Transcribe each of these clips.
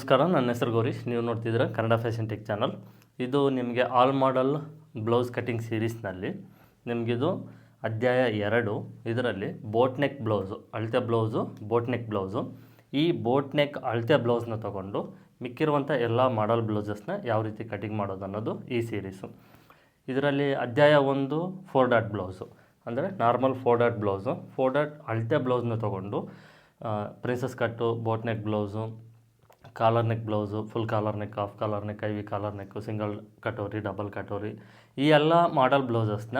ನಮಸ್ಕಾರ, ನನ್ನ ಹೆಸರು ಗೌರೀಶ್. ನೀವು ನೋಡ್ತಿದ್ದೀರ ಕನ್ನಡ ಫ್ಯಾಷನ್ ಟೆಕ್ ಚಾನಲ್ ಇದು ನಿಮಗೆ ಆಲ್ ಮಾಡಲ್ ಬ್ಲೌಸ್ ಕಟಿಂಗ್ ಸೀರೀಸ್ನಲ್ಲಿ ನಿಮಗಿದು ಅಧ್ಯಾಯ ಎರಡು ಇದರಲ್ಲಿ ಬೋಟ್ ನೆಕ್ ಬ್ಲೌಸು ಅಳತೆ ಬ್ಲೌಸು ಬೋಟ್ ನೆಕ್ ಬ್ಲೌಸು ಈ ಬೋಟ್ ನೆಕ್ ಅಳತೆ ಬ್ಲೌಸ್ನ ತೊಗೊಂಡು ಮಿಕ್ಕಿರುವಂಥ ಎಲ್ಲ ಮಾಡಲ್ ಬ್ಲೌಸಸ್ನ ಯಾವ ರೀತಿ ಕಟಿಂಗ್ ಮಾಡೋದು ಅನ್ನೋದು ಈ ಸೀರೀಸು ಇದರಲ್ಲಿ ಅಧ್ಯಾಯ ಒಂದು ಫೋರ್ ಡಾಟ್ ಬ್ಲೌಸು ಅಂದರೆ normal four dot blouse four dot ಅಳತೆ ಬ್ಲೌಸ್ನ ತೊಗೊಂಡು princess cut boat neck blouse collar neck blouse full collar neck half collar neck ivy collar neck single katori double katori ಈ ಎಲ್ಲ model ಬ್ಲೌಸಸ್ನ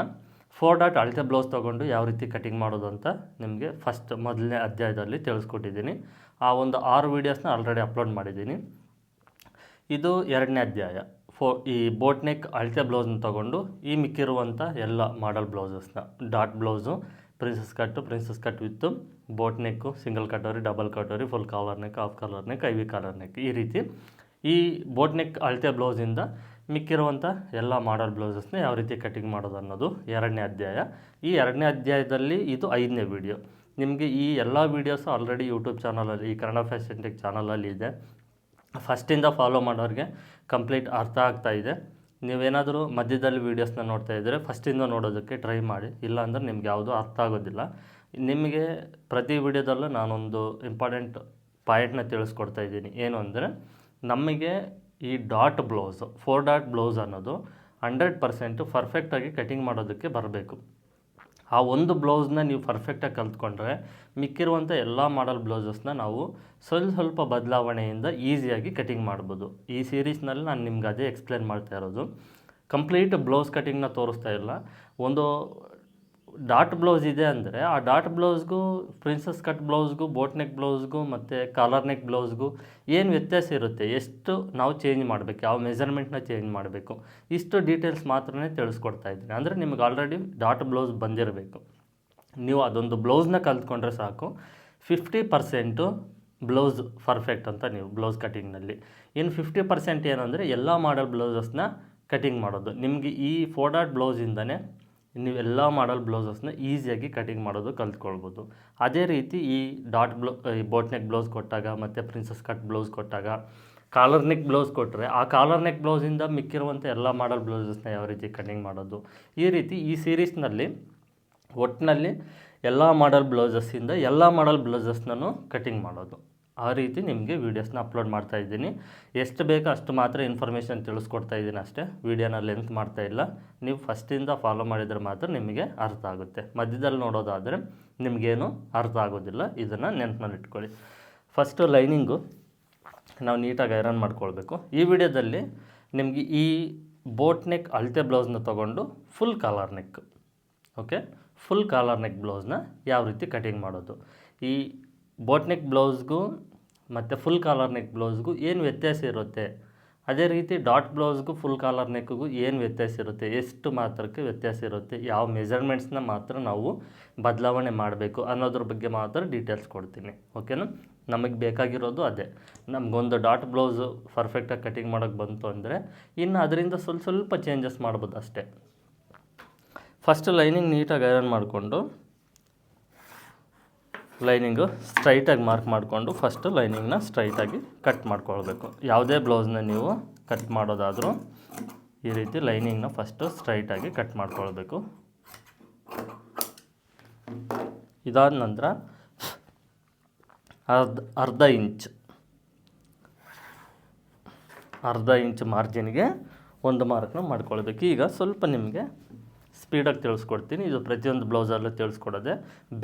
four dot ಅಳತೆ blouse ತೊಗೊಂಡು ಯಾವ ರೀತಿ ಕಟಿಂಗ್ ಮಾಡೋದು ಅಂತ ನಿಮಗೆ ಫಸ್ಟ್ ಮೊದಲನೇ ಅಧ್ಯಾಯದಲ್ಲಿ ತಿಳಿಸ್ಕೊಟ್ಟಿದ್ದೀನಿ. ಆ ಒಂದು ಆರು ವೀಡಿಯೋಸ್ನ ಆಲ್ರೆಡಿ ಅಪ್ಲೋಡ್ ಮಾಡಿದ್ದೀನಿ. ಇದು ಎರಡನೇ ಅಧ್ಯಾಯ. ಫೋ ಈ ಬೋಟ್ನೆಕ್ ಅಳತೆ ಬ್ಲೌಸ್ನ ತೊಗೊಂಡು ಈ ಮಿಕ್ಕಿರುವಂಥ ಎಲ್ಲ model ಬ್ಲೌಸಸ್ನ dot blouse princess cut princess cut with boat neck single katori double katori full collar neck half collar neck I V collar neck ಈ ರೀತಿ. ಈ ಬೋಟ್ ನೆಕ್ ಅಳತೆ ಬ್ಲೌಸಿಂದ ಮಿಕ್ಕಿರುವಂಥ ಎಲ್ಲ ಮಾಡಲ್ ಬ್ಲೌಸಸ್ನ ಯಾವ ರೀತಿ ಕಟಿಂಗ್ ಮಾಡೋದು ಅನ್ನೋದು ಎರಡನೇ ಅಧ್ಯಾಯ. ಈ ಎರಡನೇ ಅಧ್ಯಾಯದಲ್ಲಿ ಇದು ಐದನೇ ವಿಡಿಯೋ ನಿಮಗೆ ಈ ಎಲ್ಲ ವೀಡಿಯೋಸು ಆಲ್ರೆಡಿ ಯೂಟ್ಯೂಬ್ ಚಾನಲಲ್ಲಿ ಈ ಕನ್ನಡ ಫ್ಯಾಷನ್ ಟೆಕ್ ಚಾನಲಲ್ಲಿ ಇದೆ. ಫಸ್ಟಿಂದ ಫಾಲೋ ಮಾಡೋರಿಗೆ ಕಂಪ್ಲೀಟ್ ಅರ್ಥ ಆಗ್ತಾ ಇದೆ. ನೀವೇನಾದರೂ ಮಧ್ಯದಲ್ಲಿ ವೀಡಿಯೋಸ್ನ ನೋಡ್ತಾ ಇದ್ದರೆ ಫಸ್ಟಿಂದ ನೋಡೋದಕ್ಕೆ ಟ್ರೈ ಮಾಡಿ. ಇಲ್ಲ ಅಂದರೆ ನಿಮ್ಗೆ ಯಾವುದೂ ಅರ್ಥ ಆಗೋದಿಲ್ಲ. ನಿಮಗೆ ಪ್ರತಿ ವಿಡಿಯೋದಲ್ಲೂ ನಾನೊಂದು ಇಂಪಾರ್ಟೆಂಟ್ ಪಾಯಿಂಟ್ನ ತಿಳಿಸ್ಕೊಡ್ತಾ ಇದ್ದೀನಿ. ಏನು ಅಂದರೆ, ನಮಗೆ ಈ dot blouse four dot blouse ಅನ್ನೋದು ಹಂಡ್ರೆಡ್ ಪರ್ಸೆಂಟು ಪರ್ಫೆಕ್ಟಾಗಿ ಕಟಿಂಗ್ ಮಾಡೋದಕ್ಕೆ ಬರಬೇಕು. ಆ ಒಂದು ಬ್ಲೌಸ್ನ ನೀವು ಪರ್ಫೆಕ್ಟಾಗಿ ಕಲ್ತ್ಕೊಂಡ್ರೆ ಮಿಕ್ಕಿರುವಂಥ ಎಲ್ಲ ಮಾಡಲ್ ಬ್ಲೌಸಸ್ನ ನಾವು ಸ್ವಲ್ಪ ಸ್ವಲ್ಪ ಬದಲಾವಣೆಯಿಂದ ಈಸಿಯಾಗಿ ಕಟಿಂಗ್ ಮಾಡ್ಬೋದು. ಈ ಸೀರೀಸ್ನಲ್ಲಿ ನಾನು ನಿಮ್ಗೆ ಅದೇ ಎಕ್ಸ್ಪ್ಲೇನ್ ಮಾಡ್ತಾ ಇರೋದು. ಕಂಪ್ಲೀಟ್ ಬ್ಲೌಸ್ ಕಟಿಂಗ್ನ ತೋರಿಸ್ತಾ ಇಲ್ಲ. ಒಂದು ಡಾಟ್ ಬ್ಲೌಸ್ ಇದೆ ಅಂದರೆ ಆ ಡಾಟ್ ಬ್ಲೌಸ್ಗೂ ಪ್ರಿನ್ಸಸ್ ಕಟ್ ಬ್ಲೌಸ್ಗೂ, ಬೋಟ್ ನೆಕ್ ಬ್ಲೌಸ್ಗೂ ಮತ್ತು ಕಾಲರ್ ನೆಕ್ ಬ್ಲೌಸ್ಗೂ ಏನು ವ್ಯತ್ಯಾಸ ಇರುತ್ತೆ? ಎಷ್ಟು ನಾವು ಚೇಂಜ್ ಮಾಡಬೇಕು? ಯಾವ ಮೆಜರ್ಮೆಂಟ್ನ ಚೇಂಜ್ ಮಾಡಬೇಕು? ಇಷ್ಟು ಡೀಟೇಲ್ಸ್ ಮಾತ್ರ ತಿಳಿಸ್ಕೊಡ್ತಾ ಇದ್ದೀನಿ. ಅಂದರೆ ನಿಮ್ಗೆ ಆಲ್ರೆಡಿ ಡಾಟ್ ಬ್ಲೌಸ್ ಬಂದಿರಬೇಕು. ನೀವು ಅದೊಂದು ಬ್ಲೌಸ್ನ ಕಲ್ತ್ಕೊಂಡ್ರೆ ಸಾಕು. ಫಿಫ್ಟಿ ಪರ್ಸೆಂಟು ಬ್ಲೌಸ್ ಪರ್ಫೆಕ್ಟ್ ಅಂತ ನೀವು ಬ್ಲೌಸ್ ಕಟಿಂಗ್ನಲ್ಲಿ. ಇನ್ನು ಫಿಫ್ಟಿ ಪರ್ಸೆಂಟ್ ಏನಂದರೆ ಎಲ್ಲ ಮಾಡಲ್ ಬ್ಲೌಸಸ್ನ ಕಟಿಂಗ್ ಮಾಡೋದು. ನಿಮಗೆ ಈ ಫೋರ್ ಡಾಟ್ ಬ್ಲೌಸಿಂದನೇ ನೀವು ಎಲ್ಲ ಮಾಡಲ್ ಬ್ಲೌಸಸ್ನ ಈಸಿಯಾಗಿ ಕಟಿಂಗ್ ಮಾಡೋದು ಕಲ್ತ್ಕೊಳ್ಬೋದು. ಅದೇ ರೀತಿ ಈ ಡಾಟ್ ಬ್ಲೌ ಈ ಬೋಟ್ ನೆಕ್ ಬ್ಲೌಸ್ ಕೊಟ್ಟಾಗ ಮತ್ತು ಪ್ರಿನ್ಸಸ್ ಕಟ್ ಬ್ಲೌಸ್ ಕೊಟ್ಟಾಗ ಕಾಲರ್ ನೆಕ್ ಬ್ಲೌಸ್ ಕೊಟ್ಟರೆ ಆ ಕಾಲರ್ ನೆಕ್ ಬ್ಲೌಸಿಂದ ಮಿಕ್ಕಿರುವಂಥ ಎಲ್ಲ ಮಾಡಲ್ ಬ್ಲೌಸಸ್ನ ಯಾವ ರೀತಿ ಕಟಿಂಗ್ ಮಾಡೋದು. ಈ ರೀತಿ ಈ ಸೀರೀಸ್ನಲ್ಲಿ ಒಟ್ಟಿನಲ್ಲಿ ಎಲ್ಲ ಮಾಡಲ್ ಬ್ಲೌಸಸ್ಸಿಂದ ಎಲ್ಲ ಮಾಡಲ್ ಬ್ಲೌಸಸ್ನೂ ಕಟಿಂಗ್ ಮಾಡೋದು. ಆ ರೀತಿ ನಿಮಗೆ ವೀಡಿಯೋಸ್ನ ಅಪ್ಲೋಡ್ ಮಾಡ್ತಾ ಇದ್ದೀನಿ. ಎಷ್ಟು ಬೇಕೋ ಅಷ್ಟು ಮಾತ್ರ ಇನ್ಫಾರ್ಮೇಷನ್ ತಿಳಿಸ್ಕೊಡ್ತಾ ಇದ್ದೀನಿ ಅಷ್ಟೇ. ವೀಡಿಯೋನ ಲೆಂತ್ ಮಾಡ್ತಾ ಇಲ್ಲ. ನೀವು ಫಸ್ಟಿಂದ ಫಾಲೋ ಮಾಡಿದರೆ ಮಾತ್ರ ನಿಮಗೆ ಅರ್ಥ ಆಗುತ್ತೆ. ಮಧ್ಯದಲ್ಲಿ ನೋಡೋದಾದರೆ ನಿಮಗೇನು ಅರ್ಥ ಆಗೋದಿಲ್ಲ. ಇದನ್ನು ನೆನಪಿನಲ್ಲಿ ಇಟ್ಕೊಳ್ಳಿ. ಫಸ್ಟು ಲೈನಿಂಗು ನಾವು ನೀಟಾಗಿ ಐರನ್ ಮಾಡ್ಕೊಳ್ಬೇಕು. ಈ ವಿಡಿಯೋದಲ್ಲಿ ನಿಮಗೆ ಈ ಬೋಟ್ ನೆಕ್ ಅಳತೆ ಬ್ಲೌಸ್ನ ತೊಗೊಂಡು full collar neck okay full collar neck ಬ್ಲೌಸ್ನ ಯಾವ ರೀತಿ ಕಟಿಂಗ್ ಮಾಡೋದು? ಈ ಬೋಟ್ ನೆಕ್ ಬ್ಲೌಸ್ಗೂ ಮತ್ತು ಫುಲ್ ಕಾಲರ್ ನೆಕ್ ಬ್ಲೌಸ್ಗೂ ಏನು ವ್ಯತ್ಯಾಸ ಇರುತ್ತೆ? ಅದೇ ರೀತಿ ಡಾಟ್ ಬ್ಲೌಸ್ಗೂ ಫುಲ್ ಕಾಲರ್ ನೆಕ್ಗೂ ಏನು ವ್ಯತ್ಯಾಸ ಇರುತ್ತೆ? ಎಷ್ಟು ಮಾತ್ರಕ್ಕೆ ವ್ಯತ್ಯಾಸ ಇರುತ್ತೆ? ಯಾವ ಮೆಜರ್ಮೆಂಟ್ಸ್ನ ಮಾತ್ರ ನಾವು ಬದಲಾವಣೆ ಮಾಡಬೇಕು ಅನ್ನೋದ್ರ ಬಗ್ಗೆ ಮಾತ್ರ ಡೀಟೇಲ್ಸ್ ಕೊಡ್ತೀನಿ. ಓಕೆನಾ ನಮಗೆ ಬೇಕಾಗಿರೋದು ಅದೇ. ನಮಗೊಂದು ಡಾಟ್ ಬ್ಲೌಸು ಪರ್ಫೆಕ್ಟಾಗಿ ಕಟಿಂಗ್ ಮಾಡೋಕ್ಕೆ ಬಂತು ಅಂದರೆ ಇನ್ನು ಅದರಿಂದ ಸ್ವಲ್ಪ ಸ್ವಲ್ಪ ಚೇಂಜಸ್ ಮಾಡ್ಬೋದು ಅಷ್ಟೇ. ಫಸ್ಟ್ ಲೈನಿಂಗ್ ನೀಟಾಗಿ ಐರನ್ ಮಾಡಿಕೊಂಡು ಲೈನಿಂಗು ಸ್ಟ್ರೈಟಾಗಿ ಮಾರ್ಕ್ ಮಾಡಿಕೊಂಡು ಫಸ್ಟು ಲೈನಿಂಗ್ನ ಸ್ಟ್ರೈಟಾಗಿ ಕಟ್ ಮಾಡ್ಕೊಳ್ಬೇಕು. ಯಾವುದೇ ಬ್ಲೌಸ್ನ ನೀವು ಕಟ್ ಮಾಡೋದಾದರೂ ಈ ರೀತಿ ಲೈನಿಂಗ್ನ ಫಸ್ಟು ಸ್ಟ್ರೈಟಾಗಿ ಕಟ್ ಮಾಡ್ಕೊಳ್ಬೇಕು. ಇದಾದ ನಂತರ ಅರ್ಧ ಅರ್ಧ ಇಂಚ್ ಅರ್ಧ ಇಂಚ್ ಮಾರ್ಜಿನ್ಗೆ ಒಂದು ಮಾರ್ಕ್ನ ಮಾಡ್ಕೊಳ್ಬೇಕು. ಈಗ ಸ್ವಲ್ಪ ನಿಮಗೆ ಸ್ಪೀಡಾಗಿ ತಿಳಿಸ್ಕೊಡ್ತೀನಿ. ಇದು ಪ್ರತಿಯೊಂದು ಬ್ಲೌಸಲ್ಲೂ ತಿಳಿಸ್ಕೊಡೋದೆ.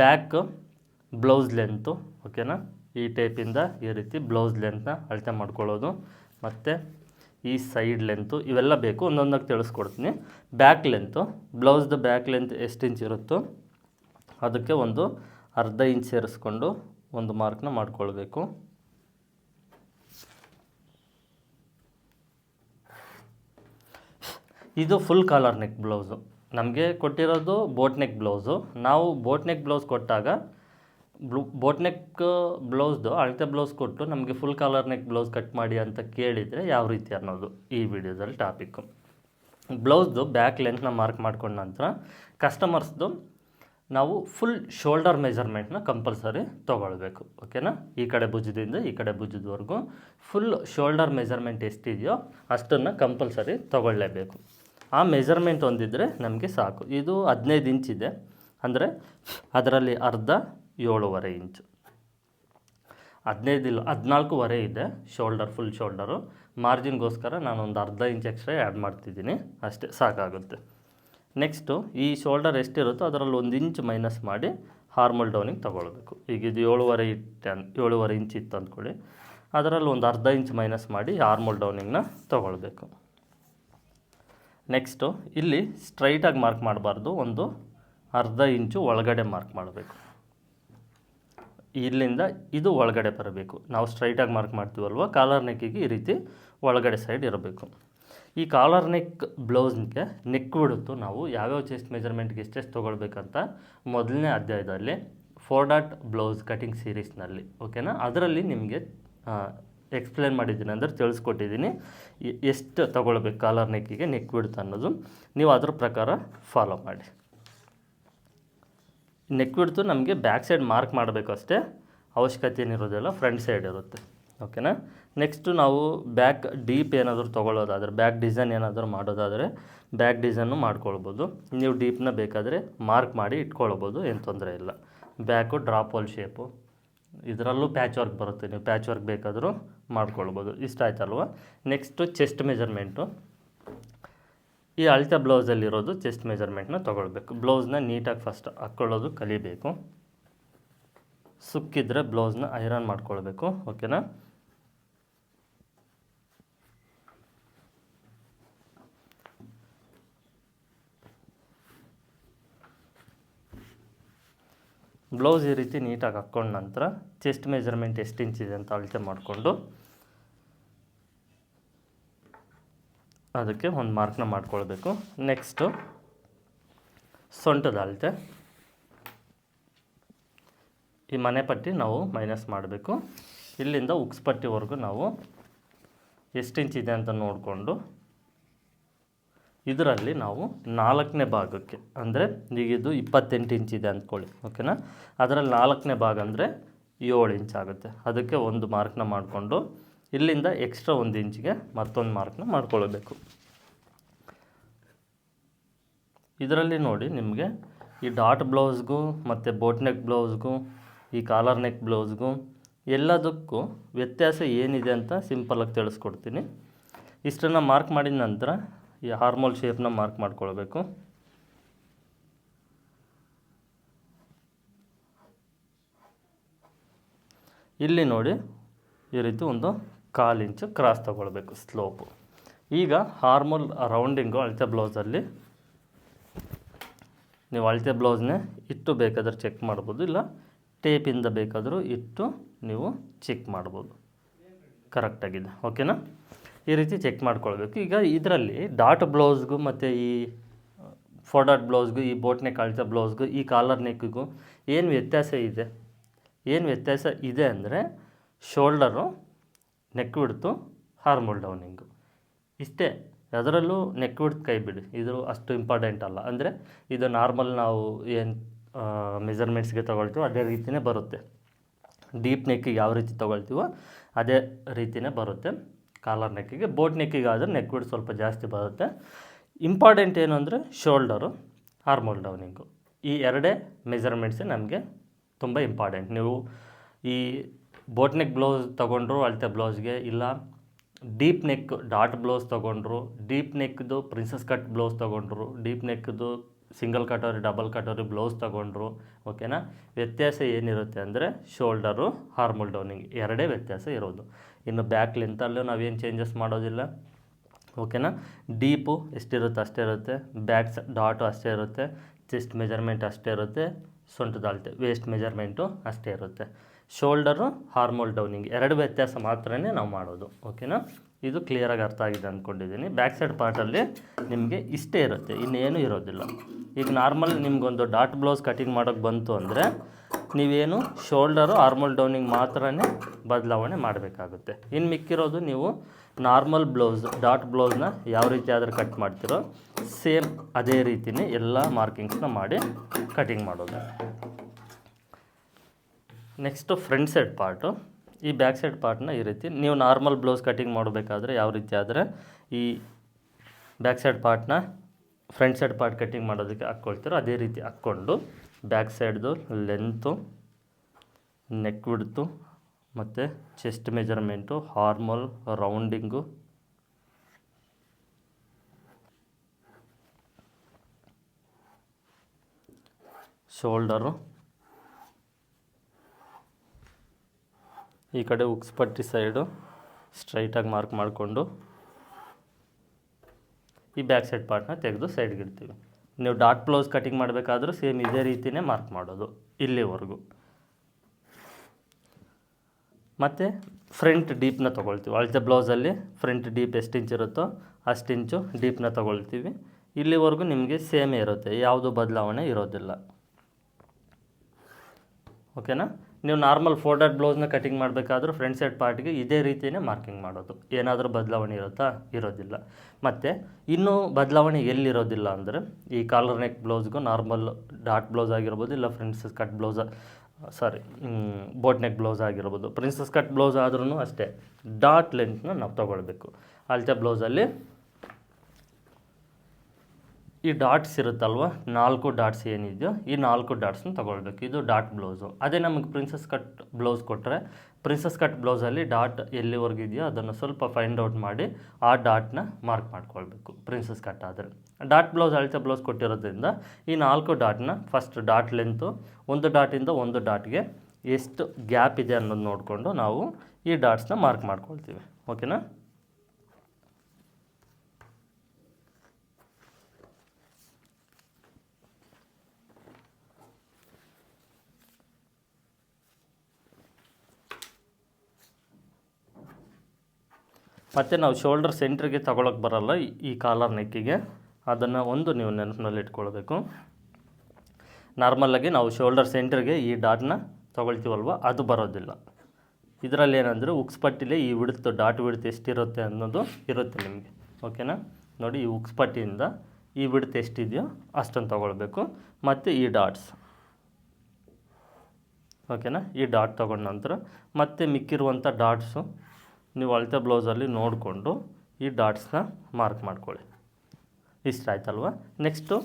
ಬ್ಯಾಕ್ ಬ್ಲೌಸ್ ಲೆಂತು, ಓಕೆನಾ? ಈ ಟೈಪಿಂದ ಈ ರೀತಿ ಬ್ಲೌಸ್ ಲೆಂತ್ನ ಅಳತೆ ಮಾಡ್ಕೊಳ್ಳೋದು. ಮತ್ತು ಈ ಸೈಡ್ ಲೆಂತು, ಇವೆಲ್ಲ ಬೇಕು. ಒಂದೊಂದಾಗಿ ತಿಳಿಸ್ಕೊಡ್ತೀನಿ. ಬ್ಯಾಕ್ ಲೆಂತು, ಬ್ಲೌಸ್ದು ಬ್ಯಾಕ್ ಲೆಂತ್ ಎಷ್ಟು ಇಂಚ್ ಇರುತ್ತೋ ಅದಕ್ಕೆ ಒಂದು ಅರ್ಧ ಇಂಚ್ ಸೇರಿಸ್ಕೊಂಡು ಒಂದು ಮಾರ್ಕ್ನ ಮಾಡ್ಕೊಳ್ಬೇಕು. ಇದು ಫುಲ್ ಕಾಲರ್ ನೆಕ್ ಬ್ಲೌಸು. ನಮಗೆ ಕೊಟ್ಟಿರೋದು ಬೋಟ್ ನೆಕ್ ಬ್ಲೌಸು. ನಾವು ಬೋಟ್ ನೆಕ್ ಬ್ಲೌಸ್ ಕೊಟ್ಟಾಗ ಬ್ಲೂ ಬೋಟ್ ನೆಕ್ ಬ್ಲೌಸ್ದು ಅಳತೆ ಬ್ಲೌಸ್ ಕೊಟ್ಟು ನಮಗೆ full collar neck blouse cut ಮಾಡಿ ಅಂತ ಕೇಳಿದರೆ ಯಾವ ರೀತಿ ಅನ್ನೋದು ಈ ವಿಡಿಯೋದಲ್ಲಿ ಟಾಪಿಕ್ಕು ಬ್ಲೌಸ್ದು ಬ್ಯಾಕ್ ಲೆಂತ್ನ ಮಾರ್ಕ್ ಮಾಡ್ಕೊಂಡ ನಂತರ ಕಸ್ಟಮರ್ಸ್ದು ನಾವು ಫುಲ್ ಶೋಲ್ಡರ್ ಮೆಜರ್ಮೆಂಟ್ನ ಕಂಪಲ್ಸರಿ ತೊಗೊಳ್ಬೇಕು ಓಕೆನಾ ಈ ಕಡೆ ಭುಜದಿಂದ ಈ ಕಡೆ ಭುಜದವರೆಗೂ ಫುಲ್ ಶೋಲ್ಡರ್ ಮೆಜರ್ಮೆಂಟ್ ಎಷ್ಟಿದೆಯೋ ಅಷ್ಟನ್ನು ಕಂಪಲ್ಸರಿ ತೊಗೊಳ್ಳೇಬೇಕು. ಆ ಮೆಜರ್ಮೆಂಟ್ ಹೊಂದಿದ್ರೆ ನಮಗೆ ಸಾಕು. ಇದು ಹದಿನೈದು ಇಂಚಿದೆ ಅಂದರೆ ಅದರಲ್ಲಿ ಅರ್ಧ ಏಳುವರೆ ಇಂಚು. ಹದಿನೈದು ಇಲ್ಲ, ಹದಿನಾಲ್ಕೂವರೆ ಇದೆ, ಶೋಲ್ಡರ್ ಫುಲ್ ಶೋಲ್ಡರು. ಮಾರ್ಜಿನ್ಗೋಸ್ಕರ ನಾನು ಒಂದು ಅರ್ಧ ಇಂಚ್ ಎಕ್ಸ್ಟ್ರಾ ಆ್ಯಡ್ ಮಾಡ್ತಿದ್ದೀನಿ. ಅಷ್ಟೇ, ಸಾಕಾಗುತ್ತೆ. ನೆಕ್ಸ್ಟು ಈ ಶೋಲ್ಡರ್ ಎಷ್ಟಿರುತ್ತೋ ಅದರಲ್ಲಿ ಒಂದು ಇಂಚ್ ಮೈನಸ್ ಮಾಡಿ ಹಾರ್ಮಲ್ ಡೌನಿಂಗ್ ತೊಗೊಳ್ಬೇಕು. ಈಗ ಇದು ಏಳುವರೆ ಇಟ್ಟು ಏಳುವರೆ ಇಂಚ್ ಇತ್ತು ಅಂದ್ಕೊಳ್ಳಿ. ಅದರಲ್ಲಿ ಒಂದು ಅರ್ಧ ಇಂಚ್ ಮೈನಸ್ ಮಾಡಿ ಹಾರ್ಮಲ್ ಡೌನಿಂಗ್ನ ತೊಗೊಳ್ಬೇಕು. ನೆಕ್ಸ್ಟು ಇಲ್ಲಿ ಸ್ಟ್ರೈಟಾಗಿ ಮಾರ್ಕ್ ಮಾಡಬಾರ್ದು. ಒಂದು ಅರ್ಧ ಇಂಚು ಒಳಗಡೆ ಮಾರ್ಕ್ ಮಾಡಬೇಕು. ಇಲ್ಲಿಂದ ಇದು ಒಳಗಡೆ ಬರಬೇಕು. ನಾವು ಸ್ಟ್ರೈಟಾಗಿ ಮಾರ್ಕ್ ಮಾಡ್ತೀವಲ್ವ? ಕಾಲರ್ ನೆಕ್ಕಿಗೆ ಈ ರೀತಿ ಒಳಗಡೆ ಸೈಡ್ ಇರಬೇಕು. ಈ ಕಾಲರ್ ನೆಕ್ ಬ್ಲೌಸ್ಗೆ ನೆಕ್ ಬಿಡುತ್ತು. ನಾವು ಯಾವ್ಯಾವ ಚೆಸ್ಟ್ ಮೆಜರ್ಮೆಂಟ್ಗೆ ಎಷ್ಟೆಷ್ಟು ತೊಗೊಳ್ಬೇಕಂತ ಮೊದಲನೇ ಅಧ್ಯಾಯದಲ್ಲಿ ಫೋರ್ ಡಾಟ್ ಬ್ಲೌಸ್ ಕಟಿಂಗ್ ಸೀರೀಸ್ನಲ್ಲಿ ಓಕೆನಾ ಅದರಲ್ಲಿ ನಿಮಗೆ ಎಕ್ಸ್ಪ್ಲೇನ್ ಮಾಡಿದ್ದೀನಿ. ಅಂದರೆ ತಿಳಿಸ್ಕೊಟ್ಟಿದ್ದೀನಿ. ಎಷ್ಟು ತೊಗೊಳ್ಬೇಕು ಕಾಲರ್ ನೆಕ್ಕಿಗೆ ನೆಕ್ ಬಿಡುತ್ತೆ ಅನ್ನೋದು. ನೀವು ಅದ್ರ ಪ್ರಕಾರ ಫಾಲೋ ಮಾಡಿ. ನೆಕ್ ಬಿಡ್ತು ನಮಗೆ ಬ್ಯಾಕ್ ಸೈಡ್ ಮಾರ್ಕ್ ಮಾಡಬೇಕು ಅಷ್ಟೇ. ಅವಶ್ಯಕತೆ ಏನಿರೋದಿಲ್ಲ ಫ್ರಂಟ್ ಸೈಡ್ ಇರುತ್ತೆ. ಓಕೆನಾ ನೆಕ್ಸ್ಟು ನಾವು ಬ್ಯಾಕ್ ಡೀಪ್ ಏನಾದರೂ ತೊಗೊಳ್ಳೋದಾದರೆ ಬ್ಯಾಕ್ ಡಿಸೈನ್ ಏನಾದರೂ ಮಾಡೋದಾದರೆ ಬ್ಯಾಕ್ ಡಿಸೈನು ಮಾಡ್ಕೊಳ್ಬೋದು. ನೀವು ಡೀಪ್ನ ಬೇಕಾದರೆ ಮಾರ್ಕ್ ಮಾಡಿ ಇಟ್ಕೊಳ್ಬೋದು, ಏನು ತೊಂದರೆ ಇಲ್ಲ. ಬ್ಯಾಕು ಡ್ರಾಪ್ ಹೋಲ್ ಶೇಪು ಇದರಲ್ಲೂ ಪ್ಯಾಚ್ ವರ್ಕ್ ಬರುತ್ತೆ. ನೀವು ಪ್ಯಾಚ್ ವರ್ಕ್ ಬೇಕಾದರೂ ಮಾಡ್ಕೊಳ್ಬೋದು. ಇಷ್ಟ ಆಯ್ತಲ್ವ? ನೆಕ್ಸ್ಟು ಚೆಸ್ಟ್ ಮೆಜರ್ಮೆಂಟು ಈ ಅಳತೆ ಬ್ಲೌಸಲ್ಲಿರೋದು ಚೆಸ್ಟ್ ಮೆಜರ್ಮೆಂಟ್ನ ತೊಗೊಳ್ಬೇಕು. ಬ್ಲೌಸ್ನ ನೀಟಾಗಿ ಫಸ್ಟ್ ಹಾಕ್ಕೊಳ್ಳೋದು ಕಲಿಬೇಕು. ಸುಕ್ಕಿದ್ರೆ ಬ್ಲೌಸ್ನ ಐರನ್ ಮಾಡ್ಕೊಳ್ಬೇಕು ಓಕೆನಾ ಬ್ಲೌಸ್ ಈ ರೀತಿ ನೀಟಾಗಿ ಹಾಕ್ಕೊಂಡ ನಂತರ ಚೆಸ್ಟ್ ಮೆಜರ್ಮೆಂಟ್ ಎಷ್ಟು ಇಂಚಿದೆ ಅಂತ ಅಳತೆ ಮಾಡಿಕೊಂಡು ಅದಕ್ಕೆ ಒಂದು ಮಾರ್ಕ್ನ ಮಾಡ್ಕೊಳ್ಬೇಕು. ನೆಕ್ಸ್ಟು ಸೊಂಟದ ಅಳತೆ. ಈ ಮನೆ ಪಟ್ಟಿ ನಾವು ಮೈನಸ್ ಮಾಡಬೇಕು. ಇಲ್ಲಿಂದ ಉಕ್ಸ್ ಪಟ್ಟಿವರೆಗೂ ನಾವು ಎಷ್ಟು ಇಂಚ್ ಇದೆ ಅಂತ ನೋಡಿಕೊಂಡು ಇದರಲ್ಲಿ ನಾವು ನಾಲ್ಕನೇ ಭಾಗಕ್ಕೆ, ಅಂದರೆ ಈಗ ಇದು ಇಪ್ಪತ್ತೆಂಟು ಇಂಚ್ ಇದೆ ಅಂದ್ಕೊಳ್ಳಿ ಓಕೆನಾ ಅದರಲ್ಲಿ ನಾಲ್ಕನೇ ಭಾಗ ಅಂದರೆ ಏಳು ಇಂಚ್ ಆಗುತ್ತೆ. ಅದಕ್ಕೆ ಒಂದು ಮಾರ್ಕ್ನ ಮಾಡಿಕೊಂಡು ಇಲ್ಲಿಂದ ಎಕ್ಸ್ಟ್ರಾ ಒಂದು ಇಂಚಿಗೆ ಮತ್ತೊಂದು ಮಾರ್ಕ್ನ ಮಾಡ್ಕೊಳ್ಬೇಕು. ಇದರಲ್ಲಿ ನೋಡಿ ನಿಮಗೆ ಈ ಡಾಟ್ ಬ್ಲೌಸ್ಗೂ ಮತ್ತು ಬೋಟ್ ನೆಕ್ ಬ್ಲೌಸ್ಗೂ ಈ ಕಾಲರ್ ನೆಕ್ ಬ್ಲೌಸ್ಗೂ ಎಲ್ಲದಕ್ಕೂ ವ್ಯತ್ಯಾಸ ಏನಿದೆ ಅಂತ ಸಿಂಪಲಾಗಿ ತಿಳಿಸ್ಕೊಡ್ತೀನಿ. ಇಷ್ಟನ್ನು ಮಾರ್ಕ್ ಮಾಡಿದ ನಂತರ ಈ ಹಾರ್ಮೋಲ್ ಶೇಪ್ನ ಮಾರ್ಕ್ ಮಾಡ್ಕೊಳ್ಬೇಕು. ಇಲ್ಲಿ ನೋಡಿ ಈ ರೀತಿ ಒಂದು ಕಾಲು ಇಂಚು ಕ್ರಾಸ್ ತಗೊಳ್ಬೇಕು ಸ್ಲೋಪು. ಈಗ ಹಾರ್ಮಲ್ ರೌಂಡಿಂಗು ಅಳತೆ ಬ್ಲೌಸಲ್ಲಿ ನೀವು ಅಳತೆ ಬ್ಲೌಸ್ನೇ ಇಟ್ಟು ಬೇಕಾದ್ರೆ ಚೆಕ್ ಮಾಡ್ಬೋದು, ಇಲ್ಲ ಟೇಪಿಂದ ಬೇಕಾದರೂ ಇಟ್ಟು ನೀವು ಚೆಕ್ ಮಾಡ್ಬೋದು. ಕರೆಕ್ಟಾಗಿದೆ, ಓಕೆನಾ? ಈ ರೀತಿ ಚೆಕ್ ಮಾಡ್ಕೊಳ್ಬೇಕು. ಈಗ ಇದರಲ್ಲಿ ಡಾಟ್ ಬ್ಲೌಸ್ಗೂ ಮತ್ತು ಈ ಫೋರ್ ಡಾಟ್ ಬ್ಲೌಸ್ಗೂ, ಈ ಬೋಟ್ ನೆಕ್ ಅಳತೆ ಬ್ಲೌಸ್ಗೂ, ಈ ಕಾಲರ್ ನೆಕ್ಕಿಗೂ ಏನು ವ್ಯತ್ಯಾಸ ಇದೆ? ಏನು ವ್ಯತ್ಯಾಸ ಇದೆ ಅಂದರೆ ಶೋಲ್ಡರು ನೆಕ್ ಬಿಡ್ತು ಹಾರ್ಮೋಲ್ ಡೌನಿಂಗು ಇಷ್ಟೇ, ಅದರಲ್ಲೂ ನೆಕ್ ಬಿಡ್ತು ಕೈ ಬಿಡಿ. ಇದು ಅಷ್ಟು ಇಂಪಾರ್ಟೆಂಟ್ ಅಲ್ಲ. ಅಂದರೆ ಇದು ನಾರ್ಮಲ್ ನಾವು ಏನು ಮೆಜರ್ಮೆಂಟ್ಸ್ಗೆ ತೊಗೊಳ್ತೀವೋ ಅದೇ ರೀತಿಯೇ ಬರುತ್ತೆ. ಡೀಪ್ ನೆಕ್ಕಿಗೆ ಯಾವ ರೀತಿ ತೊಗೊಳ್ತೀವೋ ಅದೇ ರೀತಿಯೇ ಬರುತ್ತೆ. ಕಾಲರ್ ನೆಕ್ಕಿಗೆ ಬೋಟ್ ನೆಕ್ಕಿಗೆ ಆದರೆ ನೆಕ್ ಬಿಡ್ ಸ್ವಲ್ಪ ಜಾಸ್ತಿ ಬರುತ್ತೆ. ಇಂಪಾರ್ಟೆಂಟ್ ಏನು ಅಂದರೆ ಶೋಲ್ಡರು ಹಾರ್ಮೋಲ್ ಡೌನಿಂಗು ಈ ಎರಡೇ ಮೆಜರ್ಮೆಂಟ್ಸೇ ನಮಗೆ ತುಂಬ ಇಂಪಾರ್ಟೆಂಟ್ ನೀವು ಈ ಬೋಟ್ ನೆಕ್ ಬ್ಲೌಸ್ ತೊಗೊಂಡ್ರು, ಅಳತೆ ಬ್ಲೌಸ್ಗೆ ಇಲ್ಲ ಡೀಪ್ ನೆಕ್ ಡಾಟ್ ಬ್ಲೌಸ್ ತೊಗೊಂಡ್ರು. ಡೀಪ್ ನೆಕ್ದು ಪ್ರಿನ್ಸಸ್ ಕಟ್ ಬ್ಲೌಸ್ ತೊಗೊಂಡ್ರು. Deep ನೆಕ್ದು single katori double katori blouse ತೊಗೊಂಡ್ರು. ಓಕೆನಾ ವ್ಯತ್ಯಾಸ ಏನಿರುತ್ತೆ ಅಂದರೆ ಶೋಲ್ಡರು ಹಾರ್ಮಲ್ ಡೌನಿಂಗ್ ಎರಡೇ ವ್ಯತ್ಯಾಸ ಇರೋದು. ಇನ್ನು ಬ್ಯಾಕ್ ಲೆಂತಲ್ಲೂ ನಾವೇನು ಚೇಂಜಸ್ ಮಾಡೋದಿಲ್ಲ. ಓಕೆನಾ ಡೀಪು ಎಷ್ಟಿರುತ್ತೆ ಅಷ್ಟೇ ಇರುತ್ತೆ. ಬ್ಯಾಕ್ ಡಾಟು ಅಷ್ಟೇ ಇರುತ್ತೆ. ಚೆಸ್ಟ್ ಮೆಜರ್ಮೆಂಟ್ ಅಷ್ಟೇ ಇರುತ್ತೆ. ಸೊಂಟದ ಅಳತೆ ವೇಸ್ಟ್ ಮೆಜರ್ಮೆಂಟು ಅಷ್ಟೇ ಇರುತ್ತೆ. ಶೋಲ್ಡರು ಹಾರ್ಮೋಲ್ ಡೌನಿಂಗ್ ಎರಡು ವ್ಯತ್ಯಾಸ ಮಾತ್ರನೇ ನಾವು ಮಾಡೋದು, ಓಕೆನಾ? ಇದು ಕ್ಲಿಯರಾಗಿ ಅರ್ಥ ಆಗಿದೆ ಅಂದ್ಕೊಂಡಿದ್ದೀನಿ ಬ್ಯಾಕ್ ಸೈಡ್ ಪಾರ್ಟಲ್ಲಿ ನಿಮಗೆ ಇಷ್ಟೇ ಇರುತ್ತೆ, ಇನ್ನೇನು ಇರೋದಿಲ್ಲ. ಈಗ ನಾರ್ಮಲ್ ನಿಮಗೊಂದು ಡಾಟ್ ಬ್ಲೌಸ್ ಕಟಿಂಗ್ ಮಾಡೋಕ್ಕೆ ಬಂತು ಅಂದರೆ ನೀವೇನು ಶೋಲ್ಡರು ಆರ್ಮಲ್ ಡೌನಿಂಗ್ ಮಾತ್ರನೇ ಬದಲಾವಣೆ ಮಾಡಬೇಕಾಗುತ್ತೆ. ಇನ್ನು ಮಿಕ್ಕಿರೋದು ನೀವು ನಾರ್ಮಲ್ ಬ್ಲೌಸ್ ಡಾಟ್ ಬ್ಲೌಸ್ನ ಯಾವ ರೀತಿ ಆದರೂ ಕಟ್ ಮಾಡ್ತೀರೋ ಸೇಮ್ ಅದೇ ರೀತಿಯೇ ಎಲ್ಲ ಮಾರ್ಕಿಂಗ್ಸ್ನ ಮಾಡಿ ಕಟಿಂಗ್ ಮಾಡೋದು. ನೆಕ್ಸ್ಟು ಫ್ರಂಟ್ ಸೈಡ್ ಪಾರ್ಟು ಈ ಬ್ಯಾಕ್ ಸೈಡ್ ಪಾರ್ಟ್ನ ಈ ರೀತಿ. ನೀವು ನಾರ್ಮಲ್ ಬ್ಲೌಸ್ ಕಟಿಂಗ್ ಮಾಡಬೇಕಾದ್ರೆ ಯಾವ ರೀತಿ ಆದರೆ ಈ ಬ್ಯಾಕ್ ಸೈಡ್ ಪಾರ್ಟ್ನ ಫ್ರಂಟ್ ಸೈಡ್ ಪಾರ್ಟ್ ಕಟಿಂಗ್ ಮಾಡೋದಕ್ಕೆ ಹಾಕ್ಕೊಳ್ತೀರೋ ಅದೇ ರೀತಿ ಹಾಕ್ಕೊಂಡು ಬ್ಯಾಕ್ ಸೈಡ್ದು ಲೆಂತು ನೆಕ್ ಬಿಡ್ತು ಮತ್ತು chest measurement armhole rounding shoulder ಈ ಕಡೆ ಉಕ್ಸ್ಪಟ್ಟಿ ಸೈಡು ಸ್ಟ್ರೈಟಾಗಿ ಮಾರ್ಕ್ ಮಾಡಿಕೊಂಡು ಈ ಬ್ಯಾಕ್ ಸೈಡ್ ಪಾರ್ಟ್ನ ತೆಗೆದು ಸೈಡ್ಗೆ ಇಡ್ತೀವಿ. ನೀವು ಡಾಟ್ ಬ್ಲೌಸ್ ಕಟಿಂಗ್ ಮಾಡಬೇಕಾದ್ರೂ ಸೇಮ್ ಇದೇ ರೀತಿಯೇ ಮಾರ್ಕ್ ಮಾಡೋದು ಇಲ್ಲಿವರೆಗೂ. ಮತ್ತು ಫ್ರಂಟ್ ಡೀಪ್ನ ತೊಗೊಳ್ತೀವಿ. ಅಳತೆ ಬ್ಲೌಸಲ್ಲಿ ಫ್ರಂಟ್ ಡೀಪ್ ಎಷ್ಟು ಇಂಚ್ ಇರುತ್ತೋ ಅಷ್ಟು ಇಂಚು ಡೀಪ್ನ ತೊಗೊಳ್ತೀವಿ. ಇಲ್ಲಿವರೆಗೂ ನಿಮಗೆ ಸೇಮೇ ಇರುತ್ತೆ. ಯಾವುದು ಬದಲಾವಣೆ ಇರೋದಿಲ್ಲ. ಓಕೆನಾ ನೀವು ನಾರ್ಮಲ್ ಫೋಲ್ಡೆಡ್ ಬ್ಲೌಸ್ನ ಕಟಿಂಗ್ ಮಾಡಬೇಕಾದ್ರೂ ಫ್ರಂಟ್ ಸೈಡ್ ಪಾರ್ಟಿಗೆ ಇದೇ ರೀತಿಯೇ ಮಾರ್ಕಿಂಗ್ ಮಾಡೋದು. ಏನಾದರೂ ಬದಲಾವಣೆ ಇರುತ್ತಾ? ಇರೋದಿಲ್ಲ. ಮತ್ತು ಇನ್ನೂ ಬದಲಾವಣೆ ಎಲ್ಲಿರೋದಿಲ್ಲ ಅಂದರೆ ಈ ಕಾಲರ್ ನೆಕ್ ಬ್ಲೌಸ್ಗೂ ನಾರ್ಮಲ್ ಡಾಟ್ ಬ್ಲೌಸ್ ಆಗಿರ್ಬೋದು, ಇಲ್ಲ friends cut blouse, sorry boat neck blouse ಆಗಿರ್ಬೋದು. ಪ್ರಿನ್ಸಸ್ ಕಟ್ ಬ್ಲೌಸ್ ಆದ್ರೂ ಅಷ್ಟೇ. ಡಾಟ್ ಲೆಂತ್ನ ನಾವು ತೊಗೊಳ್ಬೇಕು. ಅಳತೆ ಬ್ಲೌಸಲ್ಲಿ ಈ ಡಾಟ್ಸ್ ಇರುತ್ತಲ್ವ? ನಾಲ್ಕು ಡಾಟ್ಸ್ ಏನಿದೆಯೋ ಈ ನಾಲ್ಕು ಡಾಟ್ಸ್ನ ತೊಗೊಳ್ಬೇಕು. ಇದು ಡಾಟ್ ಬ್ಲೌಸು. ಅದೇ ನಮಗೆ ಪ್ರಿನ್ಸಸ್ ಕಟ್ ಬ್ಲೌಸ್ ಕೊಟ್ಟರೆ ಪ್ರಿನ್ಸಸ್ ಕಟ್ ಬ್ಲೌಸಲ್ಲಿ ಡಾಟ್ ಎಲ್ಲಿವರೆಗೂ ಇದೆಯೋ ಅದನ್ನು ಸ್ವಲ್ಪ ಫೈಂಡ್ ಔಟ್ ಮಾಡಿ ಆ ಡಾಟ್ನ ಮಾರ್ಕ್ ಮಾಡ್ಕೊಳ್ಬೇಕು. ಪ್ರಿನ್ಸಸ್ ಕಟ್ ಆದರೆ. ಡಾಟ್ ಬ್ಲೌಸ್, ಅಳತೆ ಬ್ಲೌಸ್ ಕೊಟ್ಟಿರೋದ್ರಿಂದ ಈ ನಾಲ್ಕು ಡಾಟ್ನ ಫಸ್ಟ್ ಡಾಟ್ ಲೆಂತು ಒಂದು ಡಾಟಿಂದ ಒಂದು ಡಾಟ್ಗೆ ಎಷ್ಟು ಗ್ಯಾಪ್ ಇದೆ ಅನ್ನೋದು ನೋಡಿಕೊಂಡು ನಾವು ಈ ಡಾಟ್ಸ್ನ ಮಾರ್ಕ್ ಮಾಡ್ಕೊಳ್ತೀವಿ. ಓಕೆನಾ ಮತ್ತು ನಾವು ಶೋಲ್ಡರ್ ಸೆಂಟ್ರಿಗೆ ತಗೊಳಕ್ಕೆ ಬರಲ್ಲ, ಈ- ಕಾಲರ್ ನೆಕ್ಕಿಗೆ ಅದನ್ನು ಒಂದು ನೀವು ನೆನಪಿನಲ್ಲಿ ಇಟ್ಕೊಳ್ಬೇಕು. ನಾರ್ಮಲ್ಲಾಗಿ ನಾವು ಶೋಲ್ಡರ್ ಸೆಂಟ್ರಿಗೆ ಈ ಡಾಟ್ನ ತೊಗೊಳ್ತೀವಲ್ವ? ಅದು ಬರೋದಿಲ್ಲ. ಇದರಲ್ಲಿ ಏನಂದರೆ ಉಕ್ಸ್ ಪಟ್ಟಿಲಿ ಈ ವಿಡ್ತು ಡಾಟ್ ವಿಡ್ತ್ ಎಷ್ಟಿರುತ್ತೆ ಅನ್ನೋದು ಇರುತ್ತೆ ನಿಮಗೆ. ಓಕೆನಾ ನೋಡಿ, ಈ ಉಕ್ಸ್ಪಟ್ಟಿಯಿಂದ ಈ ವಿಡ್ತ್ ಎಷ್ಟಿದೆಯೋ ಅಷ್ಟನ್ನು ತೊಗೊಳ್ಬೇಕು. ಮತ್ತು ಈ ಡಾಟ್ಸ್ ಓಕೆನಾ ಈ ಡಾಟ್ ತೊಗೊಂಡ ನಂತರ ಮತ್ತೆ ಮಿಕ್ಕಿರುವಂಥ ಡಾಟ್ಸು ನೀವು ಅಳತೆ ಬ್ಲೌಸಲ್ಲಿ ನೋಡಿಕೊಂಡು ಈ ಡಾಟ್ಸ್ನ ಮಾರ್ಕ್ ಮಾಡ್ಕೊಳ್ಳಿ. ಇಷ್ಟ ಆಯ್ತಲ್ವ? ನೆಕ್ಸ್ಟು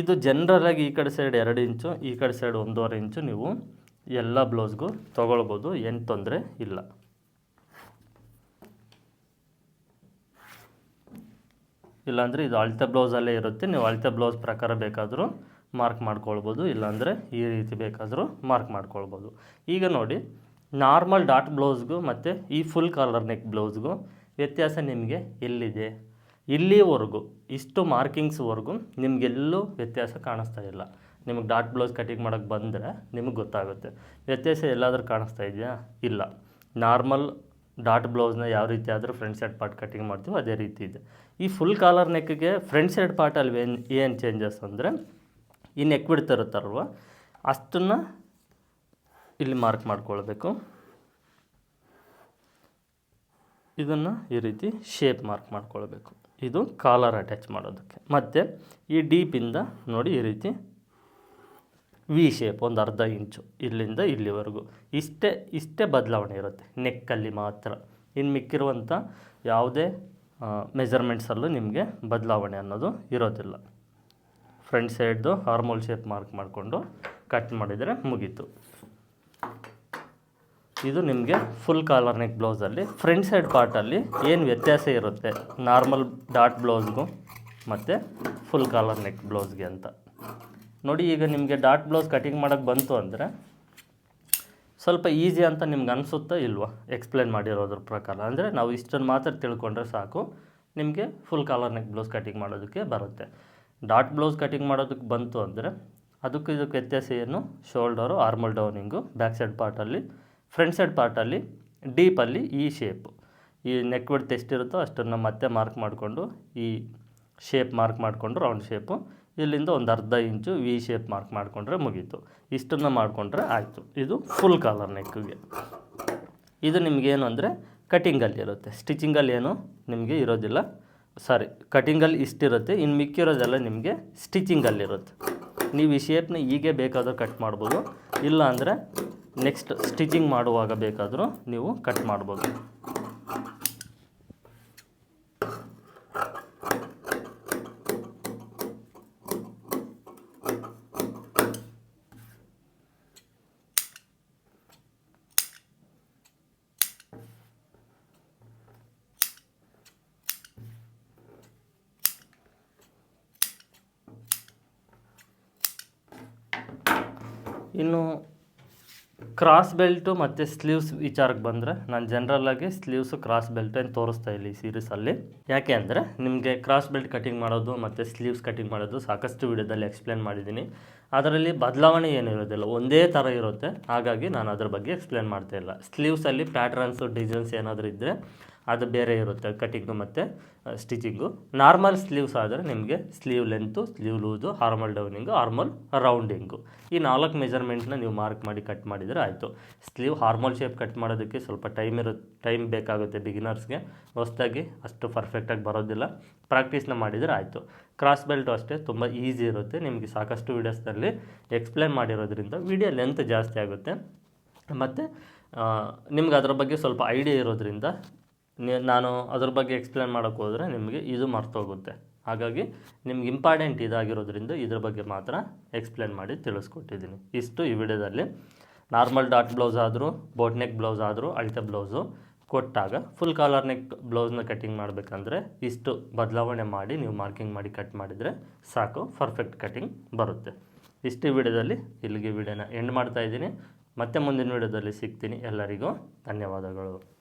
ಇದು ಜನರಲಾಗಿ ಈ ಕಡೆ ಸೈಡ್ ಎರಡು ಇಂಚು, ಈ ಕಡೆ ಸೈಡ್ ಒಂದೂವರೆ ಇಂಚು ನೀವು ಎಲ್ಲ ಬ್ಲೌಸ್ಗೂ ತೊಗೊಳ್ಬೋದು, ಏನು ತೊಂದರೆ ಇಲ್ಲ. ಇಲ್ಲಾಂದರೆ ಇದು ಅಳತೆ ಬ್ಲೌಸಲ್ಲೇ ಇರುತ್ತೆ, ನೀವು ಅಳತೆ ಬ್ಲೌಸ್ ಪ್ರಕಾರ ಬೇಕಾದರೂ ಮಾರ್ಕ್ ಮಾಡ್ಕೊಳ್ಬೋದು, ಇಲ್ಲಾಂದರೆ ಈ ರೀತಿ ಬೇಕಾದರೂ ಮಾರ್ಕ್ ಮಾಡ್ಕೊಳ್ಬೋದು. ಈಗ ನೋಡಿ ನಾರ್ಮಲ್ ಡಾಟ್ ಬ್ಲೌಸ್ಗೂ ಮತ್ತು ಈ ಫುಲ್ ಕಾಲರ್ ನೆಕ್ ಬ್ಲೌಸ್ಗೂ ವ್ಯತ್ಯಾಸ ನಿಮಗೆ ಎಲ್ಲಿದೆ? ಇಲ್ಲಿವರೆಗೂ, ಇಷ್ಟು ಮಾರ್ಕಿಂಗ್ಸ್ವರೆಗೂ ನಿಮಗೆಲ್ಲೂ ವ್ಯತ್ಯಾಸ ಕಾಣಿಸ್ತಾ ಇಲ್ಲ. ನಿಮಗೆ ಡಾಟ್ ಬ್ಲೌಸ್ ಕಟಿಂಗ್ ಮಾಡೋಕ್ಕೆ ಬಂದರೆ ನಿಮಗೆ ಗೊತ್ತಾಗುತ್ತೆ. ವ್ಯತ್ಯಾಸ ಎಲ್ಲಾದರೂ ಕಾಣಿಸ್ತಾ ಇದೆಯಾ? ಇಲ್ಲ. ನಾರ್ಮಲ್ ಡಾಟ್ ಬ್ಲೌಸ್ನ ಯಾವ ರೀತಿ ಆದರೂ ಫ್ರಂಟ್ ಸೈಡ್ ಪಾರ್ಟ್ ಕಟಿಂಗ್ ಮಾಡ್ತೀವೋ ಅದೇ ರೀತಿ ಇದೆ. ಈ ಫುಲ್ ಕಾಲರ್ ನೆಕ್ಗೆ ಫ್ರಂಟ್ ಸೈಡ್ ಪಾರ್ಟಲ್ಲಿ ಏನು ಏನು ಚೇಂಜಸ್ ಅಂದರೆ, ಈ ನೆಕ್ ಬಿಡ್ತಿರುತ್ತಲ್ವ ಅಷ್ಟನ್ನು ಇಲ್ಲಿ ಮಾರ್ಕ್ ಮಾಡ್ಕೊಳ್ಬೇಕು ಇದನ್ನು ಈ ರೀತಿ ಶೇಪ್ ಮಾರ್ಕ್ ಮಾಡ್ಕೊಳ್ಬೇಕು. ಇದು ಕಾಲರ್ ಅಟ್ಯಾಚ್ ಮಾಡೋದಕ್ಕೆ. ಮತ್ತು ಈ ಡೀಪಿಂದ ನೋಡಿ ಈ ರೀತಿ ವಿ ಶೇಪ್ ಒಂದು ಅರ್ಧ ಇಂಚು ಇಲ್ಲಿಂದ ಇಲ್ಲಿವರೆಗೂ. ಇಷ್ಟೇ ಇಷ್ಟೇ ಬದಲಾವಣೆ ಇರುತ್ತೆ. ನೆಕ್ಕಲ್ಲಿ ಮಾತ್ರ. ಇನ್ನು ಮಿಕ್ಕಿರುವಂಥ ಯಾವುದೇ ಮೆಜರ್ಮೆಂಟ್ಸಲ್ಲೂ ನಿಮಗೆ ಬದಲಾವಣೆ ಅನ್ನೋದು ಇರೋದಿಲ್ಲ. ಫ್ರಂಟ್ ಸೈಡ್ದು ಹಾರ್ಮೋಲ್ ಶೇಪ್ ಮಾರ್ಕ್ ಮಾಡಿಕೊಂಡು ಕಟ್ ಮಾಡಿದರೆ ಮುಗೀತು. ಇದು ನಿಮಗೆ ಫುಲ್ ಕಾಲರ್ ನೆಕ್ ಬ್ಲೌಸಲ್ಲಿ ಫ್ರಂಟ್ ಸೈಡ್ ಪಾರ್ಟಲ್ಲಿ ಏನು ವ್ಯತ್ಯಾಸ ಇರುತ್ತೆ? ನಾರ್ಮಲ್ ಡಾಟ್ ಬ್ಲೌಸ್ಗೂ ಮತ್ತು ಫುಲ್ ಕಾಲರ್ ನೆಕ್ ಬ್ಲೌಸ್ಗೆ ಅಂತ. ನೋಡಿ, ಈಗ ನಿಮಗೆ ಡಾಟ್ ಬ್ಲೌಸ್ ಕಟಿಂಗ್ ಮಾಡೋಕ್ಕೆ ಬಂತು ಅಂದರೆ ಸ್ವಲ್ಪ ಈಸಿ ಅಂತ ನಿಮ್ಗೆ ಅನಿಸುತ್ತಾ ಇಲ್ವಾ? ಎಕ್ಸ್ಪ್ಲೇನ್ ಮಾಡಿರೋದ್ರ ಪ್ರಕಾರ. ಅಂದರೆ ನಾವು ಇಷ್ಟನ್ನು ಮಾತ್ರ ತಿಳ್ಕೊಂಡ್ರೆ ಸಾಕು, ನಿಮಗೆ full collar neck blouse cutting ಮಾಡೋದಕ್ಕೆ ಬರುತ್ತೆ. ಡಾಟ್ ಬ್ಲೌಸ್ ಕಟಿಂಗ್ ಮಾಡೋದಕ್ಕೆ ಬಂತು ಅಂದರೆ ಅದಕ್ಕೆ ಇದಕ್ಕೆ ವ್ಯತ್ಯಾಸ ಏನು? Shoulder armhole downing back side ಪಾರ್ಟಲ್ಲಿ front side ಪಾರ್ಟಲ್ಲಿ ಡೀಪಲ್ಲಿ ಈ ಶೇಪ್ ಈ ನೆಕ್ ವಿಡ್ತ್ ಎಷ್ಟಿರುತ್ತೋ ಅಷ್ಟನ್ನು ಮತ್ತೆ ಮಾರ್ಕ್ ಮಾಡಿಕೊಂಡು, ಈ ಶೇಪ್ ಮಾರ್ಕ್ ಮಾಡಿಕೊಂಡು ರೌಂಡ್ ಶೇಪು ಇಲ್ಲಿಂದ ಒಂದು ಅರ್ಧ ಇಂಚು ವಿ ಶೇಪ್ ಮಾರ್ಕ್ ಮಾಡಿಕೊಂಡ್ರೆ ಮುಗೀತು. ಇಷ್ಟನ್ನು ಮಾಡಿಕೊಂಡ್ರೆ ಆಯಿತು. ಇದು ಫುಲ್ ಕಾಲರ್ ನೆಕ್ಕಿಗೆ ಇದು ನಿಮಗೇನು ಅಂದರೆ ಕಟಿಂಗಲ್ಲಿ ಇರುತ್ತೆ. ಸ್ಟಿಚಿಂಗಲ್ಲಿ ಏನು ನಿಮಗೆ ಇರೋದಿಲ್ಲ. ಸಾರಿ ಕಟಿಂಗಲ್ಲಿ ಇಷ್ಟಿರುತ್ತೆ. ಇನ್ನು ಮಿಕ್ಕಿರೋದೆಲ್ಲ ನಿಮಗೆ ಸ್ಟಿಚಿಂಗಲ್ಲಿರುತ್ತೆ ನೀವು ಈ ಶೇಪ್ನ ಹೀಗೆ ಬೇಕಾದರೂ ಕಟ್ ಮಾಡ್ಬೋದು. ಇಲ್ಲ ಅಂದರೆ ನೆಕ್ಸ್ಟ್ ಸ್ಟಿಚಿಂಗ್ ಮಾಡುವಾಗ ಬೇಕಾದರೂ ನೀವು ಕಟ್ ಮಾಡ್ಬೋದು. ಇನ್ನು ಕ್ರಾಸ್ ಬೆಲ್ಟು ಮತ್ತು ಸ್ಲೀವ್ಸ್ ವಿಚಾರಕ್ಕೆ ಬಂದರೆ ನಾನು ಜನ್ರಲ್ಲಾಗಿ ಸ್ಲೀವ್ಸು ಕ್ರಾಸ್ ಬೆಲ್ಟ್ ಏನು ತೋರಿಸ್ತಾ ಇಲ್ಲ ಈ ಸೀರೀಸಲ್ಲಿ ಯಾಕೆ ಅಂದರೆ ನಿಮಗೆ ಕ್ರಾಸ್ ಬೆಲ್ಟ್ ಕಟಿಂಗ್ ಮಾಡೋದು ಮತ್ತು ಸ್ಲೀವ್ಸ್ ಕಟಿಂಗ್ ಮಾಡೋದು ಸಾಕಷ್ಟು ವಿಡಿಯೋದಲ್ಲಿ ಎಕ್ಸ್ಪ್ಲೇನ್ ಮಾಡಿದ್ದೀನಿ. ಅದರಲ್ಲಿ ಬದಲಾವಣೆ ಏನು ಇರೋದಿಲ್ಲ, ಒಂದೇ ಥರ ಇರುತ್ತೆ. ಹಾಗಾಗಿ ನಾನು ಅದ್ರ ಬಗ್ಗೆ ಎಕ್ಸ್ಪ್ಲೇನ್ ಮಾಡ್ತಾ ಇಲ್ಲ. ಸ್ಲೀವ್ಸಲ್ಲಿ ಪ್ಯಾಟ್ರನ್ಸು ಡಿಸೈನ್ಸ್ ಏನಾದರೂ ಇದ್ದರೆ ಅದು ಬೇರೆ ಇರುತ್ತೆ ಕಟಿಂಗು ಮತ್ತು ಸ್ಟಿಚಿಂಗು. ನಾರ್ಮಲ್ ಸ್ಲೀವ್ಸ್ ಆದರೆ ನಿಮಗೆ sleeve length, sleeve loose, armhole downing, armhole rounding. ಈ ನಾಲ್ಕು ಮೆಜರ್ಮೆಂಟ್ನ ನೀವು ಮಾರ್ಕ್ ಮಾಡಿ ಕಟ್ ಮಾಡಿದರೆ ಆಯಿತು. ಸ್ಲೀವ್ ಹಾರ್ಮಲ್ ಶೇಪ್ ಕಟ್ ಮಾಡೋದಕ್ಕೆ ಸ್ವಲ್ಪ ಟೈಮ್ ಇರುತ್ತೆ ಟೈಮ್ ಬೇಕಾಗುತ್ತೆ ಬಿಗಿನರ್ಸ್ಗೆ. ಹೊಸ್ದಾಗಿ ಅಷ್ಟು ಪರ್ಫೆಕ್ಟಾಗಿ ಬರೋದಿಲ್ಲ. ಪ್ರಾಕ್ಟೀಸ್ನ ಮಾಡಿದರೆ ಆಯಿತು. ಕ್ರಾಸ್ ಬೆಲ್ಟು ಅಷ್ಟೇ ತುಂಬ ಈಸಿ ಇರುತ್ತೆ. ನಿಮಗೆ ಸಾಕಷ್ಟು ವೀಡಿಯೋಸ್ನಲ್ಲಿ ಎಕ್ಸ್ಪ್ಲೇನ್ ಮಾಡಿರೋದ್ರಿಂದ ವೀಡಿಯೋ ಲೆಂತ್ ಜಾಸ್ತಿ ಆಗುತ್ತೆ. ಮತ್ತು ನಿಮ್ಗೆ ಅದರ ಬಗ್ಗೆ ಸ್ವಲ್ಪ ಐಡಿಯಾ ಇರೋದ್ರಿಂದ ನಾನು ಅದ್ರ ಬಗ್ಗೆ ಎಕ್ಸ್ಪ್ಲೇನ್ ಮಾಡೋಕ್ಕೆ ಹೋದರೆ ನಿಮಗೆ ಇದು ಮರ್ತೋಗುತ್ತೆ. ಹಾಗಾಗಿ ನಿಮ್ಗೆ ಇಂಪಾರ್ಟೆಂಟ್ ಇದಾಗಿರೋದ್ರಿಂದ ಇದ್ರ ಬಗ್ಗೆ ಮಾತ್ರ ಎಕ್ಸ್ಪ್ಲೇನ್ ಮಾಡಿ ತಿಳಿಸ್ಕೊಟ್ಟಿದ್ದೀನಿ. ಇಷ್ಟು ಈ ವಿಡಿಯೋದಲ್ಲಿ. ನಾರ್ಮಲ್ ಡಾಟ್ ಬ್ಲೌಸ್ ಆದರೂ ಬೋಟ್ ನೆಕ್ ಬ್ಲೌಸ್ ಆದರೂ, ಅಳತೆ ಬ್ಲೌಸು ಕೊಟ್ಟಾಗ ಫುಲ್ ಕಾಲರ್ ನೆಕ್ ಬ್ಲೌಸ್ನ ಕಟ್ಟಿಂಗ್ ಮಾಡಬೇಕಂದ್ರೆ ಇಷ್ಟು ಬದಲಾವಣೆ ಮಾಡಿ, ನೀವು ಮಾರ್ಕಿಂಗ್ ಮಾಡಿ ಕಟ್ ಮಾಡಿದರೆ ಸಾಕು ಪರ್ಫೆಕ್ಟ್ ಕಟ್ಟಿಂಗ್ ಬರುತ್ತೆ. ಇಷ್ಟು ವಿಡಿಯೋದಲ್ಲಿ. ಇಲ್ಲಿಗೆ ವಿಡಿಯೋನ ಎಂಡ್ ಮಾಡ್ತಾ ಇದ್ದೀನಿ. ಮತ್ತೆ ಮುಂದಿನ ವಿಡಿಯೋದಲ್ಲಿ ಸಿಗ್ತೀನಿ. ಎಲ್ಲರಿಗೂ ಧನ್ಯವಾದಗಳು.